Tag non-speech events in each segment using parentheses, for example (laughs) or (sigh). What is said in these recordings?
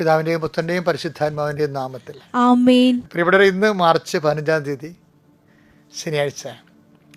പിതാവിന്റെയും പുത്രന്റെയും പരിശുദ്ധാത്മാവിന്റെയും നാമത്തിൽ. ആമേൻ. പ്രിയപ്പെട്ടവരെ ഇന്ന് മാർച്ച് പതിനഞ്ചാം തീയതി ശനിയാഴ്ച.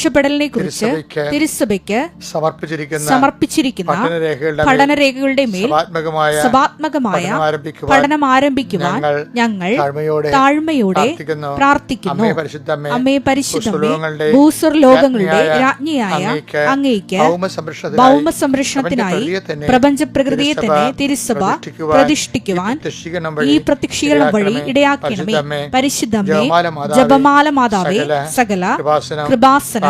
പ്രത്യക്ഷപ്പെടലിനെ കുറിച്ച് തിരുസഭയ്ക്ക് സമർപ്പിച്ചിരിക്കുന്ന സമർപ്പിച്ചിരിക്കുന്ന പഠനരേഖകളുടെ മേൽ സഭാത്മകമായ പഠനം ആരംഭിക്കുവാൻ ഞങ്ങൾ താഴ്മയോടെ പ്രാർത്ഥിക്കുന്നു. അമ്മയെ അമ്മേ പരിശുദ്ധമേ ഭൂസ്വർ ലോകങ്ങളുടെ രാജ്ഞിയായ അങ്ങയ്ക്ക് ഭൗമ സംരക്ഷണത്തിനായി പ്രപഞ്ച പ്രകൃതിയെ തന്നെ തിരുസഭ പ്രതിഷ്ഠിക്കുവാൻ ഈ പ്രത്യക്ഷീകരണം വഴി ഇടയാക്കണമേ. പരിശുദ്ധമേ ജപമാല മാതാവേ, സകല കൃപാസനം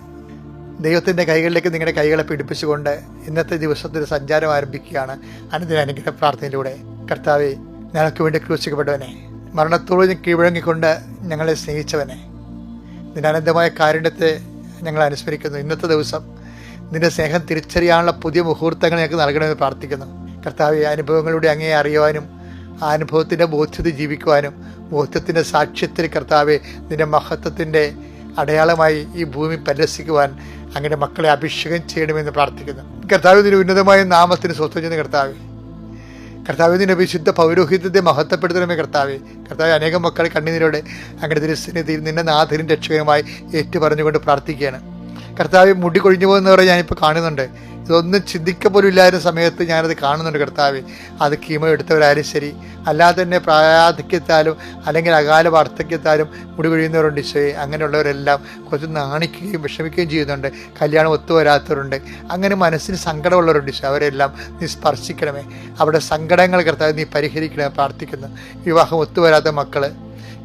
ദൈവത്തിന്റെ കൈകളിലേക്ക് നിങ്ങളുടെ കൈകളെ പിടിപ്പിച്ചുകൊണ്ട് ഇന്നത്തെ ദിവസത്തിൽ സഞ്ചാരം ആരംഭിക്കുകയാണ്. അനുദിന അനുഗ്രഹ പ്രാർത്ഥനയിലൂടെ. കർത്താവെ ഞങ്ങൾക്ക് വേണ്ടി ക്രൂശിക്കപ്പെട്ടവനെ മരണത്തോട് കീഴ്വഴങ്ങിക്കൊണ്ട് ഞങ്ങളെ സ്നേഹിച്ചവനെ നിന്റെ അനന്തമായ കാരുണ്യത്തെ ഞങ്ങൾ അനുസ്മരിക്കുന്നു. ഇന്നത്തെ ദിവസം നിന്റെ സ്നേഹം തിരിച്ചറിയാനുള്ള പുതിയ മുഹൂർത്തങ്ങൾ ഞങ്ങൾക്ക് നൽകണമെന്ന് പ്രാർത്ഥിക്കുന്നു. കർത്താവെ അനുഭവങ്ങളുടെ അങ്ങേ അറിയുവാനും ആ അനുഭവത്തിന്റെ ബോധ്യത ജീവിക്കുവാനും ബോധ്യത്തിന്റെ സാക്ഷ്യത്തിൽ കർത്താവെ നിന്റെ മഹത്വത്തിന്റെ അടയാളമായി ഈ ഭൂമി പരിരസിക്കുവാൻ അങ്ങനെ മക്കളെ അഭിഷേകം ചെയ്യണമെന്ന് പ്രാർത്ഥിക്കുന്നു. കർത്താവ് നിന്റെ ഉന്നതമായ നാമത്തിന് സ്വസ്ഥം ചെയ്യുന്ന കർത്താവെ. കർത്താവ് നിന്റെ വിശുദ്ധ പൗരോഹിത്യത്തെ മഹത്വപ്പെടുത്തണമേ കർത്താവെ. കർത്താവ് അനേകം മക്കൾ കണ്ണീരോടെ അങ്ങനെ തിരുസന്നിധിയിൽ നിന്നെ നാഥനും രക്ഷകനുമായി ഏറ്റു പറഞ്ഞുകൊണ്ട് പ്രാർത്ഥിക്കുകയാണ്. കർത്താവ് മുടി കൊഴിഞ്ഞു പോകുന്നവരെ ഞാനിപ്പോൾ കാണുന്നുണ്ട്. ഇതൊന്നും ചിന്തിക്ക പോലും ഇല്ലായിരുന്ന സമയത്ത് ഞാനത് കാണുന്നുണ്ട് കർത്താവ്. അത് കീമോ എടുത്തവരായാലും ശരി. അല്ലാതെ തന്നെ പ്രായാധിക്യത്താലും അല്ലെങ്കിൽ അകാല വാർദ്ധക്യത്താലും മുടി കൊഴിയുന്നവരുണ്ട് ഈശോയെ. അങ്ങനെയുള്ളവരെല്ലാം കുറച്ച് നാണിക്കുകയും വിഷമിക്കുകയും ചെയ്യുന്നുണ്ട്. കല്യാണം ഒത്തുവരാത്തവരുണ്ട് അങ്ങനെ മനസ്സിന് സങ്കടമുള്ളവരുണ്ട് ഈശോ. അവരെല്ലാം നീ സ്പർശിക്കണമേ. അവിടെ സങ്കടങ്ങൾ കർത്താവ് നീ പരിഹരിക്കണമേ പ്രാർത്ഥിക്കുന്നു. വിവാഹം ഒത്തുവരാത്ത മക്കൾ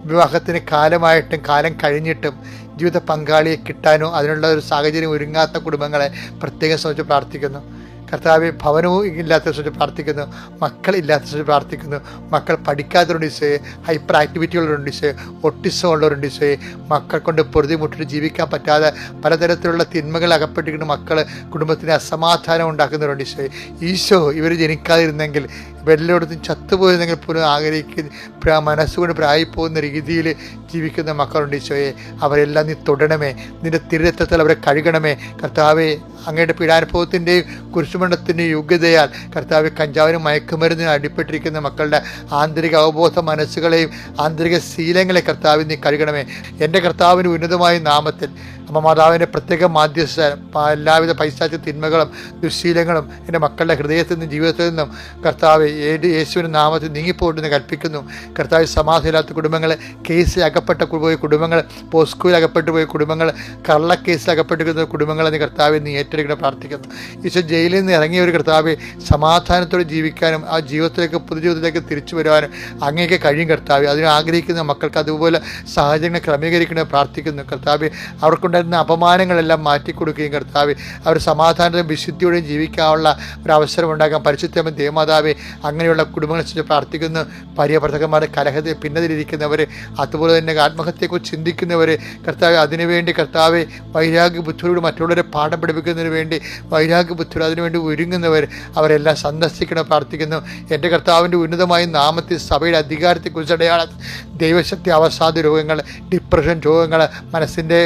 വിവാഹത്തിന് കാലമായിട്ടും കാലം കഴിഞ്ഞിട്ടും ജീവിത പങ്കാളിയെ കിട്ടാനോ അതിനുള്ള ഒരു സാഹചര്യം ഒരുങ്ങാത്ത കുടുംബങ്ങളെ പ്രത്യേകം ശ്രമിച്ച് പ്രാർത്ഥിക്കുന്നു. കർത്താവ് ഭവനവും ഇല്ലാത്ത ശ്രമിച്ച് പ്രാർത്ഥിക്കുന്നു. മക്കൾ ഇല്ലാത്ത ശ്രമിച്ച് പ്രാർത്ഥിക്കുന്നു. മക്കൾ പഠിക്കാത്തവരുണ്ട് ഈശോയെ. ഹൈപ്പർ ആക്ടിവിറ്റി ഉള്ളവരുണ്ട് ഈശോയെ. ഒട്ടിസം ഉള്ളവരുണ്ട് ഈശോയെ. മക്കൾ കൊണ്ട് പൊറുതിമുട്ടിട്ട് ജീവിക്കാൻ പറ്റാതെ പലതരത്തിലുള്ള തിന്മകൾ അകപ്പെട്ടിരിക്കുന്ന മക്കൾ കുടുംബത്തിന് അസമാധാനം ഉണ്ടാക്കുന്നവരുണ്ട് ഈശോയെ. ഈശോ ഇവർ ജനിക്കാതിരുന്നെങ്കിൽ വെല്ലയിടത്തും ചത്തുപോയിരുന്നെങ്കിൽ പോലും ആഗ്രഹിക്കുന്ന മനസ്സുകൊണ്ട് പ്രായിപ്പോകുന്ന രീതിയിൽ ജീവിക്കുന്ന മക്കളുണ്ട് ഈശോയെ. അവരെല്ലാം നീ തൊടണമേ. നിന്റെ തിരുരത്വത്തിൽ അവരെ കഴുകണമേ. കർത്താവെ അങ്ങയുടെ പീഡാനുഭവത്തിന്റെയും കുരിശുമണ്ഡത്തിന്റെയും യോഗ്യതയാൽ കർത്താവ് കഞ്ചാവിനും മയക്കുമരുന്നിനും അടിപ്പെട്ടിരിക്കുന്ന മക്കളുടെ ആന്തരിക അവബോധ മനസ്സുകളെയും ആന്തരിക ശീലങ്ങളെ കർത്താവിൽ നീ കഴുകണമേ. എന്റെ കർത്താവിന് ഉന്നതമായ നാമത്തിൽ അമ്മ മാതാവിന്റെ പ്രത്യേക മാധ്യസ്ഥ എല്ലാവിധ പൈശാചിക തിന്മകളും ദുശീലങ്ങളും എന്റെ മക്കളുടെ ഹൃദയത്തിൽ നിന്നും ജീവിതത്തിൽ നിന്നും കർത്താവ് ഏത് യേശുവിന്റെ നാമത്തിൽ നീങ്ങിപ്പോട്ടെന്ന് കൽപ്പിക്കുന്നു. കർത്താവ് സമാധിയില്ലാത്ത കുടുംബങ്ങൾ കേസിൽ അകപ്പെട്ട പോയ കുടുംബങ്ങൾ പോസ്കോയിൽ അകപ്പെട്ടു പോയ കുടുംബങ്ങൾ കള്ളക്കേസിൽ അകപ്പെട്ടിരിക്കുന്ന കുടുംബങ്ങളെ നീ കർത്താവ് നീ ഏറ്റെടുക്കണം പ്രാർത്ഥിക്കുന്നു. ഈശോ ജയിലിൽ നിന്ന് ഇറങ്ങിയ ഒരു കർത്താവ് സമാധാനത്തോടെ ജീവിക്കാനും ആ ജീവിതത്തിലേക്ക് പുതുജീവിതത്തിലേക്ക് തിരിച്ചു വരുവാനും അങ്ങേക്ക് കഴിയും കർത്താവ്. അതിന് ആഗ്രഹിക്കുന്ന മക്കൾക്ക് അതുപോലെ സാഹചര്യങ്ങൾ ക്രമീകരിക്കണമെന്ന് പ്രാർത്ഥിക്കുന്നു. കർത്താവ് അവർക്കുണ്ടായിരുന്ന അപമാനങ്ങളെല്ലാം മാറ്റിക്കൊടുക്കുകയും കർത്താവ് അവർ സമാധാനത്തിലും വിശുദ്ധിയോടെയും ജീവിക്കാനുള്ള ഒരു അവസരം ഉണ്ടാക്കാൻ പരിശുദ്ധമ ദേവമാതാവെ അങ്ങനെയുള്ള കുടുംബങ്ങളെ കുറിച്ച് പ്രാർത്ഥിക്കുന്നു. പര്യവർത്തകന്മാരുടെ കലഹത്തെ പിന്നതിലിരിക്കുന്നവർ അതുപോലെ തന്നെ ആത്മഹത്യയെക്കുറിച്ച് ചിന്തിക്കുന്നവർ കർത്താവ് അതിനുവേണ്ടി കർത്താവ് വൈരാഗ്യ ബുദ്ധിയോട് മറ്റുള്ളവരെ പാഠം പഠിപ്പിക്കുന്നതിന് വേണ്ടി വൈരാഗ്യ ബുദ്ധിയോട് അതിനുവേണ്ടി ഒരുങ്ങുന്നവർ അവരെല്ലാം സന്ദർശിക്കണം പ്രാർത്ഥിക്കുന്നു. എന്റെ കർത്താവിന്റെ ഉന്നതമായ നാമത്തിൽ സഭയുടെ അധികാരത്തെക്കുറിച്ച് അടയാളം ദൈവശക്തി അവസാദ രോഗങ്ങൾ ഡിപ്രഷൻ രോഗങ്ങൾ മനസ്സിന്റെ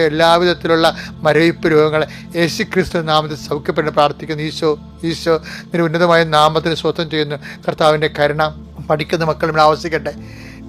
എല്ലാവിധത്തിലുള്ള മരവിപ്പ് രോഗങ്ങൾ യേശു ക്രിസ്തു നാമത്തിൽ സൗഖ്യപ്പെട്ട് പ്രാർത്ഥിക്കുന്നു. ഈശോ ഈശോ നിന്റെ ഉന്നതമായ നാമത്തിന് സ്വത്വം ചെയ്യുന്നു. കർത്താവിന്റെ കരുണ പഠിക്കുന്ന മക്കൾ ഇവിടെ ആവശ്യിക്കട്ടെ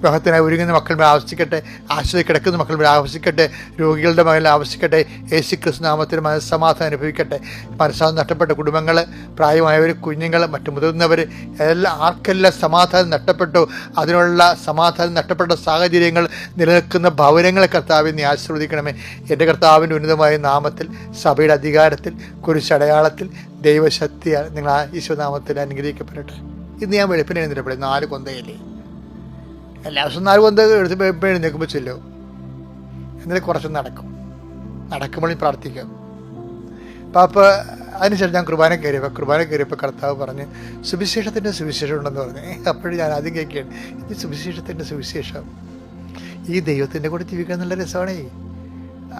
വിവാഹത്തിനായി ഒരുങ്ങുന്ന മക്കൾ മേൽ ആവശ്യിക്കട്ടെ ആശ്രയി കിടക്കുന്ന മക്കൾ മേൽ ആവശ്യിക്കട്ടെ രോഗികളുടെ മകളിൽ ആവശ്യിക്കട്ടെ യേശു ക്രിസ്തു നാമത്തിൽ മനസ്സമാധാനം അനുഭവിക്കട്ടെ. മനസ്സാധനം നഷ്ടപ്പെട്ട കുടുംബങ്ങൾ പ്രായമായവർ കുഞ്ഞുങ്ങൾ മറ്റു മുതിർന്നവർ എല്ലാം ആർക്കെല്ലാം സമാധാനം നഷ്ടപ്പെട്ടു? അതിനുള്ള സമാധാനം നഷ്ടപ്പെട്ട സാഹചര്യങ്ങൾ നിലനിൽക്കുന്ന ഭവനങ്ങളെ കർത്താവിൽ നീ ആശീർവദിക്കണമേ. എന്റെ കർത്താവിന്റെ ഉന്നതമായ നാമത്തിൽ സഭയുടെ അധികാരത്തിൽ കുരിശടയാളത്തിൽ ദൈവശക്തിയാൽ നിങ്ങൾ ആ ഈശ്വനാമത്തിൽ അനുഗ്രഹിക്കപ്പെടട്ടെ. ഇന്ന് ഞാൻ വെളുപ്പിനെ എഴുന്നേറ്റപ്പോഴേ നാല് കൊന്തയില്ലേ? എല്ലാ ദിവസവും നാല് പന്ത് എടുത്ത് എഴുന്നേക്കുമ്പോൾ ചെല്ലും. എന്നിട്ട് കുറച്ച് നടക്കും. നടക്കുമ്പോൾ പ്രാർത്ഥിക്കാം. പാപ്പ അതിനുശേഷം ഞാൻ കുർബാന കയറിയപ്പോൾ കുർബാന കയറിയപ്പോൾ കർത്താവ് പറഞ്ഞ് സുവിശേഷത്തിന്റെ സുവിശേഷം ഉണ്ടെന്ന് പറഞ്ഞു. അപ്പോഴും ഞാൻ ആദ്യം കേൾക്കുകയാണ് ഇത് സുവിശേഷത്തിന്റെ സുവിശേഷം. ഈ ദൈവത്തിന്റെ കൂടെ ജീവിക്കാൻ നല്ല രസമാണേ.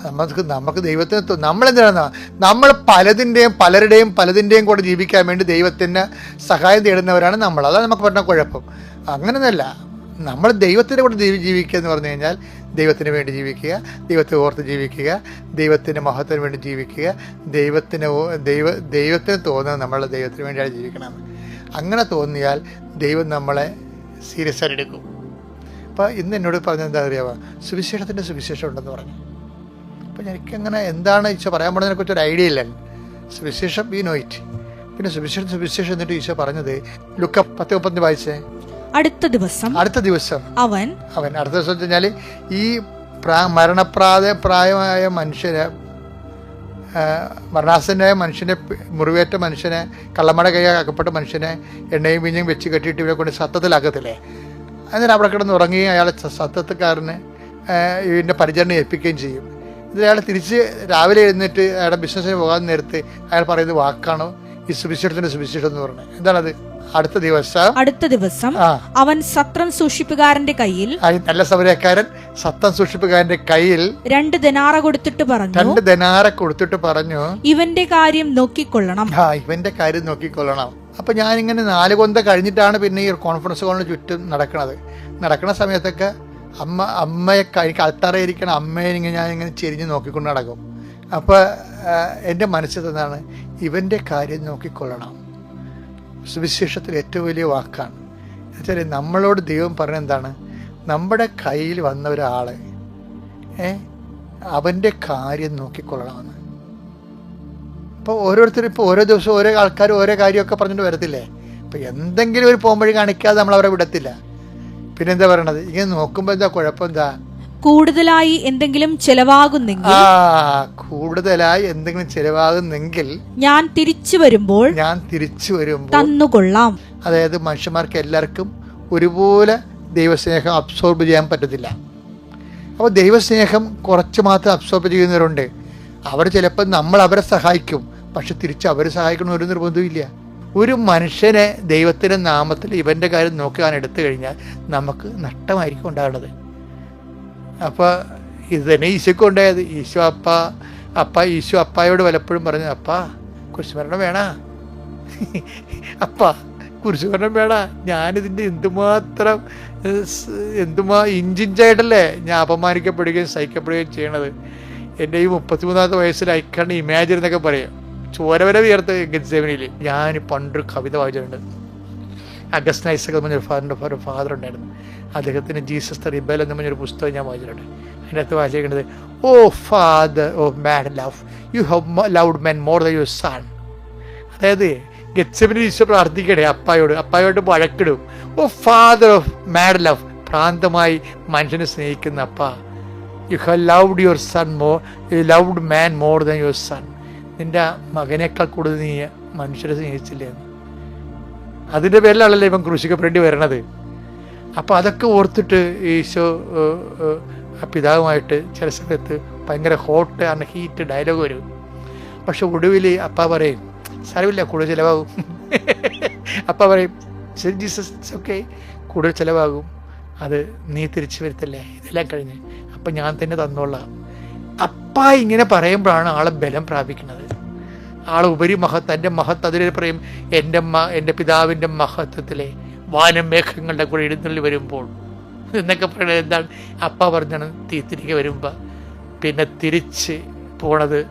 നമുക്ക് നമുക്ക് ദൈവത്തിന് നമ്മളെന്താണ് നമ്മൾ പലതിന്റെയും പലരുടെയും പലതിന്റെയും കൂടെ ജീവിക്കാൻ വേണ്ടി ദൈവത്തിന് സഹായം തേടുന്നവരാണ് നമ്മൾ. അതാണ് നമുക്ക് പറഞ്ഞ കുഴപ്പം. അങ്ങനെയൊന്നുമല്ല. നമ്മൾ ദൈവത്തിന്റെ കൂടെ ജീവി- ജീവിക്കുക എന്ന് പറഞ്ഞു കഴിഞ്ഞാൽ ദൈവത്തിന് വേണ്ടി ജീവിക്കുക ദൈവത്തെ ഓർത്ത് ജീവിക്കുക ദൈവത്തിന്റെ മഹത്വത്തിന് വേണ്ടി ജീവിക്കുക ദൈവത്തിന് ദൈവ ദൈവത്തിന് തോന്നുന്നത് നമ്മൾ ദൈവത്തിന് വേണ്ടിയാണ് ജീവിക്കണം. അങ്ങനെ തോന്നിയാൽ ദൈവം നമ്മളെ സീരിയസ് ആയിട്ട് എടുക്കും. അപ്പോൾ ഇന്ന് എന്നോട് പറഞ്ഞത് എന്താ അറിയാമോ സുവിശേഷത്തിന്റെ സുവിശേഷം ഉണ്ടെന്ന് പറഞ്ഞു. അപ്പോൾ എനിക്കങ്ങനെ എന്താണ് ഈശോ പറയാൻ പോകുന്നതിനെ കുറിച്ച് ഒരു ഐഡിയ ഇല്ല. സുവിശേഷം ഈ നോയിറ്റ് പിന്നെ സുവിശേഷം സുവിശേഷം എന്നിട്ട് ഈശോ പറഞ്ഞത് ലുക്ക പത്ത് മുപ്പത്തി വായിച്ചേ. അടുത്ത ദിവസം അടുത്ത ദിവസം. അവൻ അവൻ അടുത്ത ദിവസം വെച്ച് ഈ പ്രാ മരണപ്രായ പ്രായമായ മനുഷ്യരെ മരണാസനായ മനുഷ്യനെ മുറിവേറ്റ മനുഷ്യനെ കള്ളമട കൈ അകപ്പെട്ട മനുഷ്യനെ എണ്ണയും പിഞ്ഞും വെച്ച് കെട്ടിയിട്ട് ഇവരെ കൊണ്ട് സത്തത്തിലാക്കത്തില്ലേ എന്നിട്ട് അവിടെ കിടന്ന് ഉറങ്ങുകയും അയാളെ സ- സത്തത്തുകാരന് ആ, ഇതിന്റെ പരിചരണം ഏൽപ്പിക്കുകയും ചെയ്യും. ഇത് അയാൾ തിരിച്ച് രാവിലെ എഴുന്നേറ്റ് അയാളുടെ ബിസിനസ്സിന് പോകാൻ നേരത്ത് അയാൾ പറയുന്നത് വാക്കാണോ ഈ സുവിശേഷത്തിന്റെ സുവിശേഷം എന്ന് പറയുന്നത് എന്താണത്? അടുത്ത ദിവസം അടുത്ത ദിവസം അവൻ സത്രം സൂക്ഷിപ്പുകാരന്റെ കയ്യിൽ നല്ല സമരക്കാരൻ സത്രം സൂക്ഷിപ്പുകാരന്റെ കയ്യിൽ രണ്ട് ദിനാറ കൊടുത്തിട്ട് പറഞ്ഞു രണ്ട് ദിനാറ കൊടുത്തിട്ട് പറഞ്ഞു ഇവന്റെ കാര്യം നോക്കിക്കൊള്ളണം. ആ ഇവന്റെ കാര്യം നോക്കിക്കൊള്ളണം. അപ്പൊ ഞാനിങ്ങനെ നാല് കൊന്ത കഴിഞ്ഞിട്ടാണ് പിന്നെ ഈ കോൺഫറൻസ് കോളിന് ചുറ്റും നടക്കുന്നത് നടക്കുന്ന സമയത്തൊക്കെ അമ്മ അമ്മയെ എനിക്ക് അൾത്താറയിരിക്കണ അമ്മയെ ഇങ്ങനെ ഞാൻ ഇങ്ങനെ ചെരിഞ്ഞ് നോക്കിക്കൊണ്ട് നടക്കും. അപ്പോൾ എന്റെ മനസ്സിൽ തന്നാണ് ഇവന്റെ കാര്യം നോക്കിക്കൊള്ളണം. സുവിശേഷത്തിൽ ഏറ്റവും വലിയ വാക്കാണ്. എന്നുവെച്ചാൽ നമ്മളോട് ദൈവം പറഞ്ഞ എന്താണ് നമ്മുടെ കയ്യിൽ വന്ന ഒരാൾ ഏ അവന്റെ കാര്യം നോക്കിക്കൊള്ളണമെന്ന്. ഇപ്പോൾ ഓരോരുത്തരും ഇപ്പോൾ ഓരോ ദിവസവും ഓരോ ആൾക്കാർ ഓരോ കാര്യമൊക്കെ പറഞ്ഞിട്ട് വരത്തില്ലേ? അപ്പോൾ എന്തെങ്കിലും ഒരു പോംവഴി കാണിക്കാതെ നമ്മൾ അവരെ വിടത്തില്ല. പിന്നെന്താ പറയണത്? ഇങ്ങനെ നോക്കുമ്പോൾ എന്താ കുഴപ്പം? എന്താ? കൂടുതലായി എന്തെങ്കിലും ചെലവാകുന്നെങ്കിൽ കൂടുതലായി എന്തെങ്കിലും ചെലവാകുന്നെങ്കിൽ ഞാൻ തിരിച്ചു വരുമ്പോൾ ഞാൻ തിരിച്ചു വരുമ്പോൾ തന്നുകൊള്ളാം. അതായത് മനുഷ്യന്മാർക്ക് എല്ലാവർക്കും ഒരുപോലെ ദൈവസ്നേഹം അബ്സോർബ് ചെയ്യാൻ പറ്റത്തില്ല. അപ്പോൾ ദൈവസ്നേഹം കുറച്ച് മാത്രം അബ്സോർബ് ചെയ്യുന്നവരുണ്ട്. അവർ ചിലപ്പോൾ നമ്മൾ അവരെ സഹായിക്കും. പക്ഷെ തിരിച്ച് അവരെ സഹായിക്കണം ഒരു നിർബന്ധമില്ല ഒരു മനുഷ്യനെ ദൈവത്തിന്റെ നാമത്തിൽ ഇവന്റെ കാര്യം നോക്കാൻ എടുത്തു കഴിഞ്ഞാൽ നമുക്ക് നഷ്ടമായിരിക്കും ഉണ്ടാകുന്നത് അപ്പോൾ ഇത് തന്നെ ഈശോയ്ക്ക് ഉണ്ടായത് ഈശോ അപ്പ അപ്പ ഈശോ അപ്പായോട് പലപ്പോഴും പറഞ്ഞു അപ്പ കുരിശുമരണം വേണ? (laughs) അപ്പ കുരിശുമരണം വേണ? ഞാനിതിന്റെ എന്തുമാത്രം എന്തുമാ ഇഞ്ചിഞ്ചായിട്ടല്ലേ ഞാൻ അപമാനിക്കപ്പെടുകയും സഹിക്കപ്പെടുകയും ചെയ്യണത്. എന്റെ ഈ മുപ്പത്തിമൂന്നാമത്തെ വയസ്സിൽ ഐക്കണ്ട ഇമാജിൻ എന്നൊക്കെ പറയും. ചോര വരെ വിയർത്ത് ഞാൻ പണ്ടൊരു കവിത വായിച്ചിട്ടുണ്ട്. അഗസ്റ്റ് ഐസക് എന്ന് പറഞ്ഞൊരു ഫാദറിന്റെ ഒരു ഫാദർ ഉണ്ടായിരുന്നു. അദ്ദേഹത്തിന് ജീസസ് ദ റിബൽ എന്ന് പറഞ്ഞൊരു പുസ്തകം ഞാൻ വായിച്ചിട്ടുണ്ട്. അതിനകത്ത് വായിച്ചിരിക്കുന്നത് O father O mad love you have loved men more the your son. അതായത് ഗച്ചമിന് ഈശോ പ്രാർത്ഥിക്കണേ അപ്പായോട് അപ്പായോട് വഴക്കിടും. O father of mad love പ്രാന്തമായി മനുഷ്യനെ സ്നേഹിക്കുന്ന അപ്പ you have loved your son more you loved man more than your son. നിന്റെ മകനേക്കാൾ കൂടുതൽ നീ മനുഷ്യരെ സ്നേഹിച്ചില്ലേ. അതിന്റെ പേരിലാണല്ലോ ഇവൻ ക്രൂശിക്കപ്പെടേണ്ടി വരണത്? അപ്പോൾ അതൊക്കെ ഓർത്തിട്ട് ഈശോ ആ പിതാവുമായിട്ട് ചില സമയത്ത് ഭയങ്കര ഹോട്ട് ആൻഡ് ഹീറ്റ് ഡയലോഗ് വരും. പക്ഷെ ഒടുവിൽ അപ്പ പറയും സാരമില്ല കൂടുതൽ ചിലവാകും. (laughs) അപ്പ പറയും ശരി ജീസസ് ഒക്കെ കൂടുതൽ ചിലവാകും. അത് നീ തിരിച്ചു വരുത്തല്ലേ? ഇതെല്ലാം കഴിഞ്ഞ്. അപ്പം ഞാൻ തന്നെ തന്നോളാം. അപ്പ ഇങ്ങനെ പറയുമ്പോഴാണ് ആളെ ബലം പ്രാപിക്കുന്നത്. ആളെ ഉപരി മഹത്ത് എന്റെ മഹത്ത് അതിൽ പറയും എന്റെ മ എന്റെ പിതാവിന്റെ മഹത്വത്തിലെ വാനമേഘങ്ങളുടെ കൂടെ എഴുന്നള്ളി വരുമ്പോൾ എന്നൊക്കെ പറയുന്നത് എന്താണ്? അപ്പ പറഞ്ഞാണ് തീ തിരികെ വരുമ്പോൾ പിന്നെ തിരിച്ച് പോണത്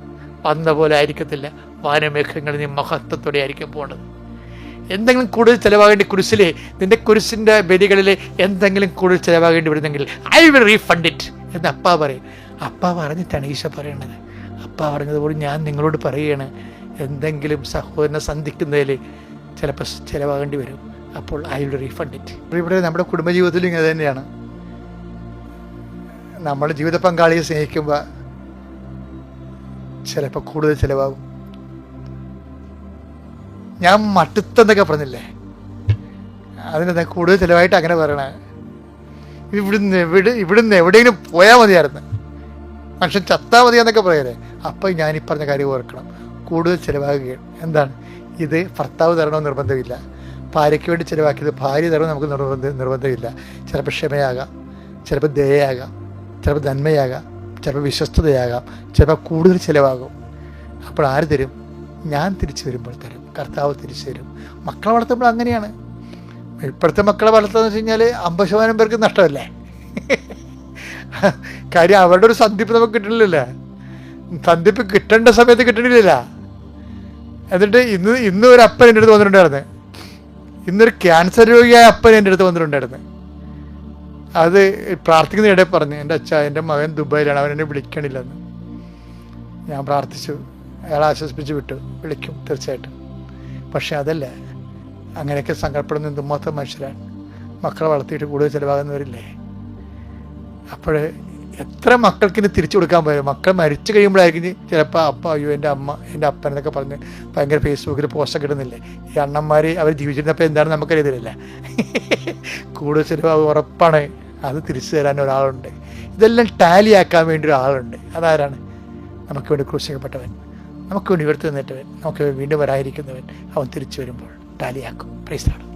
വന്ന പോലെ ആയിരിക്കത്തില്ല. വാനമേഘങ്ങൾ നീ മഹത്വത്തോടെ ആയിരിക്കും പോണത്. എന്തെങ്കിലും കൂടുതൽ ചിലവാകേണ്ടി കുരിശിലെ നിന്റെ കുരിശിന്റെ ബലികളിൽ എന്തെങ്കിലും കൂടുതൽ ചിലവാകേണ്ടി വരുന്നെങ്കിൽ ഐ വിൽ റീഫണ്ട് ഇറ്റ് എന്ന് അപ്പ പറയും. അപ്പ പറഞ്ഞിട്ടാണ് ഈശോ പറയണത്. അപ്പ പറഞ്ഞതുപോലെ ഞാൻ നിങ്ങളോട് പറയുകയാണ് എന്തെങ്കിലും സഹോദരനെ സന്ധിക്കുന്നതിൽ ചിലപ്പോൾ ചിലവാകേണ്ടി വരും. അപ്പോൾ ഐ വിൽ റീഫണ്ട് ഇറ്റ്. ഇവിടെ നമ്മുടെ കുടുംബജീവിതത്തിലും ഇങ്ങനെ തന്നെയാണ്. നമ്മൾ ജീവിത പങ്കാളിയെ സ്നേഹിക്കുമ്പോൾ ചിലപ്പോൾ കൂടുതൽ ചിലവാകും. ഞാൻ മട്ടുത്തെന്നൊക്കെ പറഞ്ഞില്ലേ? അതിനെന്താ കൂടുതൽ ചിലവായിട്ട് അങ്ങനെ പറയണേ. ഇവിടുന്ന് എവിടെ ഇവിടുന്ന് എവിടെയെങ്കിലും പോയാൽ മതിയായിരുന്നു. മനുഷ്യൻ ചത്താൽ മതിയെന്നൊക്കെ പറയല്ലേ? അപ്പം ഞാൻ ഈ പറഞ്ഞ കാര്യം ഓർക്കണം. കൂടുതൽ ചിലവാകുകയാണ് എന്താണ്? ഇത് ഭർത്താവ് തരണമെന്ന് നിർബന്ധമില്ല. ഭാര്യയ്ക്ക് വേണ്ടി ചിലവാക്കിയത് ഭാര്യ തരണം നമുക്ക് നിർബന്ധ നിർബന്ധമില്ല. ചിലപ്പോൾ ക്ഷമയാകാം ചിലപ്പോൾ ദയയാകാം ചിലപ്പോൾ നന്മയാകാം ചിലപ്പോൾ വിശ്വസ്തതയാകാം ചിലപ്പോൾ കൂടുതൽ ചിലവാകും. അപ്പോൾ ആര് തരും? ഞാൻ തിരിച്ചു വരുമ്പോൾ തരും. കർത്താവ് തിരിച്ചു തരും. മക്കളെ വളർത്തുമ്പോൾ അങ്ങനെയാണ്. ഇപ്പോഴത്തെ മക്കളെ വളർത്തുക വെച്ച് കഴിഞ്ഞാൽ അമ്പത് ശതമാനം പേർക്ക് നഷ്ടമല്ലേ? കാര്യം അവരുടെ ഒരു സന്ധിപ്പ് നമുക്ക് കിട്ടണില്ലല്ലോ. സന്ധിപ്പ് കിട്ടേണ്ട സമയത്ത് കിട്ടണില്ല എന്നിട്ട് ഇന്ന് ഇന്ന് ഒരു അപ്പൻ എന്റെ അടുത്ത് വന്നിട്ടുണ്ടായിരുന്നു. ഇന്നൊരു ക്യാൻസർ രോഗിയായ അപ്പൻ എന്റെ അടുത്ത് വന്നിട്ടുണ്ടായിരുന്നു. അത് ഇടയിൽ പറഞ്ഞു എന്റെ അച്ഛ എന്റെ മകൻ ദുബായിലാണ് അവൻ എന്നെ വിളിക്കണില്ലെന്ന്. ഞാൻ പ്രാർത്ഥിച്ചു. അയാൾ ആശ്വസിപ്പിച്ച് വിട്ടു. വിളിക്കും തീർച്ചയായിട്ടും. പക്ഷെ അതല്ല അങ്ങനെയൊക്കെ സങ്കടപ്പെടുന്ന എന്തുമാത്രം മനുഷ്യരാണ്. മക്കളെ വളർത്തിയിട്ട് കൂടുതൽ ചിലവാകുന്നവരില്ലേ? അപ്പോൾ എത്ര മക്കൾക്ക് ഇനി തിരിച്ചു കൊടുക്കാൻ പറ്റും? മക്കൾ മരിച്ചു കഴിയുമ്പോഴായിരിക്കും ചിലപ്പോൾ അപ്പ അയ്യോ എന്റെ അമ്മ എന്റെ അപ്പൻ എന്നൊക്കെ പറഞ്ഞ് ഭയങ്കര ഫേസ്ബുക്കിൽ പോസ്റ്റൊക്കെ ഇടുന്നില്ലേ? ഈ അണ്ണന്മാർ അവർ ജീവിച്ചിരുന്നപ്പോൾ എന്താണെന്ന് നമുക്കറിയത്തില്ല. കൂടുതൽ ചിലവാകും ഉറപ്പാണ്. അത് തിരിച്ചു തരാൻ ഒരാളുണ്ട്. ഇതെല്ലാം ടാലി ആക്കാൻ വേണ്ടി ഒരാളുണ്ട്. അതാരാണ്? നമുക്ക് വേണ്ടി ക്രൂശിക്കപ്പെട്ടവൻ. നമുക്ക് വേണ്ടി ഉയർത്തി നിന്നിട്ടവൻ. നമുക്ക് വീണ്ടും വരാതിരിക്കുന്നവൻ അവൻ തിരിച്ചു വരുമ്പോൾ ടാലിയാക്കും പ്രൈസാണ്